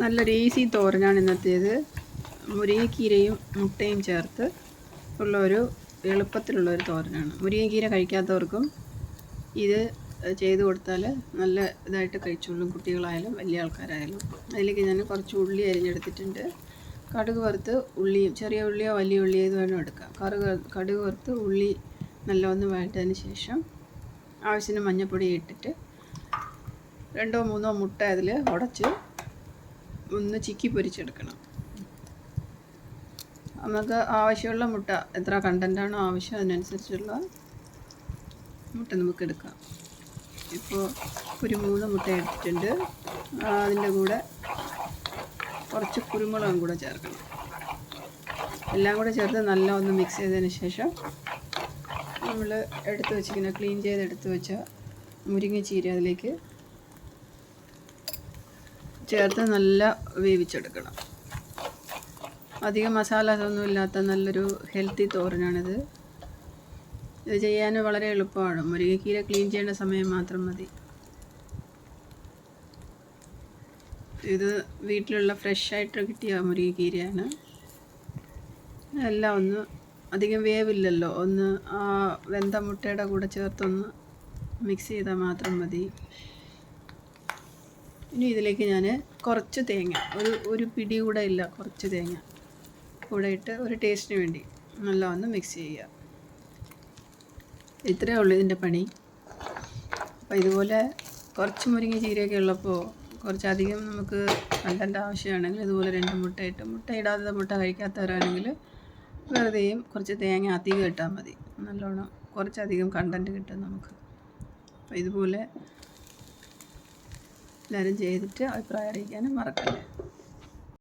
നല്ലൊരു ഈസി തോരനാണ് ഇന്നത്തേത്. മുരിങ്ങക്കീരയും മുട്ടയും ചേർത്ത് ഉള്ള ഒരു എളുപ്പത്തിലുള്ള ഒരു തോരനാണ്. മുരിങ്ങക്കീര കഴിക്കാത്തവർക്കും ഇത് ചെയ്തു കൊടുത്താൽ നല്ല ഇതായിട്ട് കഴിച്ചോളും കുട്ടികളായാലും വലിയ ആൾക്കാരായാലും. അതിലേക്ക് ഞാൻ കുറച്ച് ഉള്ളി അരിഞ്ഞെടുത്തിട്ടുണ്ട്. കടുക് വറുത്ത് ഉള്ളിയും ചെറിയ ഉള്ളിയോ വലിയ ഉള്ളിയോ ഇത് വേണം എടുക്കാം. കറുക കടുക് വറുത്ത് ഉള്ളി നല്ലവണ്ണം വഴറ്റതിന് ശേഷം ആവശ്യത്തിന് മഞ്ഞൾപ്പൊടി ഇട്ടിട്ട് രണ്ടോ മൂന്നോ മുട്ട അതിൽ ഉടച്ച് ഒന്ന് ചിക്കി പൊരിച്ചെടുക്കണം. നമുക്ക് ആവശ്യമുള്ള മുട്ട എത്ര കണ്ടന്റാണോ ആവശ്യം അതിനനുസരിച്ചുള്ള മുട്ട നമുക്ക് എടുക്കാം. ഇപ്പോൾ ഒരു മൂന്ന് മുട്ട എടുത്തിട്ടുണ്ട്. അതിന്റെ കൂടെ കുറച്ച് കുരുമുളകും കൂടെ ചേർക്കണം. എല്ലാം കൂടെ ചേർത്ത് നല്ല ഒന്ന് മിക്സ് ചെയ്തതിന് ശേഷം നമ്മൾ എടുത്ത് വെച്ചിങ്ങനെ ക്ലീൻ ചെയ്ത് എടുത്ത് വെച്ച മുരിങ്ങ ചീര അതിലേക്ക് ചേർത്ത് നല്ല വേവിച്ചെടുക്കണം. അധികം മസാല ഒന്നും ഇല്ലാത്ത നല്ലൊരു ഹെൽത്തി തോരനാണിത്. ഇത് ചെയ്യാൻ വളരെ എളുപ്പമാണ്. മുരിങ്ങക്കീര ക്ലീൻ ചെയ്യേണ്ട സമയം മാത്രം മതി. ഇത് വീട്ടിലുള്ള ഫ്രഷായിട്ട് കിട്ടിയ മുരിങ്ങക്കീരയാണ്. എല്ലാം ഒന്ന് അധികം വേവില്ലല്ലോ. ഒന്ന് ആ വെന്ത മുട്ടയുടെ കൂടെ ചേർത്തൊന്ന് മിക്സ് ചെയ്താൽ മാത്രം മതി. ഇനി ഇതിലേക്ക് ഞാൻ കുറച്ച് തേങ്ങ ഒരു ഒരു പിടി കൂടെ ഇല്ല കുറച്ച് തേങ്ങ കൂടെ ഇട്ട് ഒരു ടേസ്റ്റിന് വേണ്ടി നല്ലവണ്ണം മിക്സ് ചെയ്യുക. ഇത്രയേ ഉള്ളൂ ഇതിന്റെ പണി. അപ്പോൾ ഇതുപോലെ കുറച്ച് മുരിങ്ങ ചീരയൊക്കെ ഉള്ളപ്പോൾ കുറച്ചധികം നമുക്ക് കണ്ടന്റ് ആവശ്യമാണെങ്കിൽ ഇതുപോലെ രണ്ട് മുട്ട ഇട്ട് മുട്ട ഇടാതെ മുട്ട കഴിക്കാത്തവരാണെങ്കിൽ വെറുതെയും കുറച്ച് തേങ്ങ അധികം ഇട്ടാൽ മതി. നല്ലോണം കുറച്ചധികം കണ്ടന്റ് കിട്ടും നമുക്ക്. അപ്പോൾ ഇതുപോലെ എല്ലാവരും ചെയ്തിട്ട് അഭിപ്രായം അറിയിക്കാനും മറക്കല്ലേ?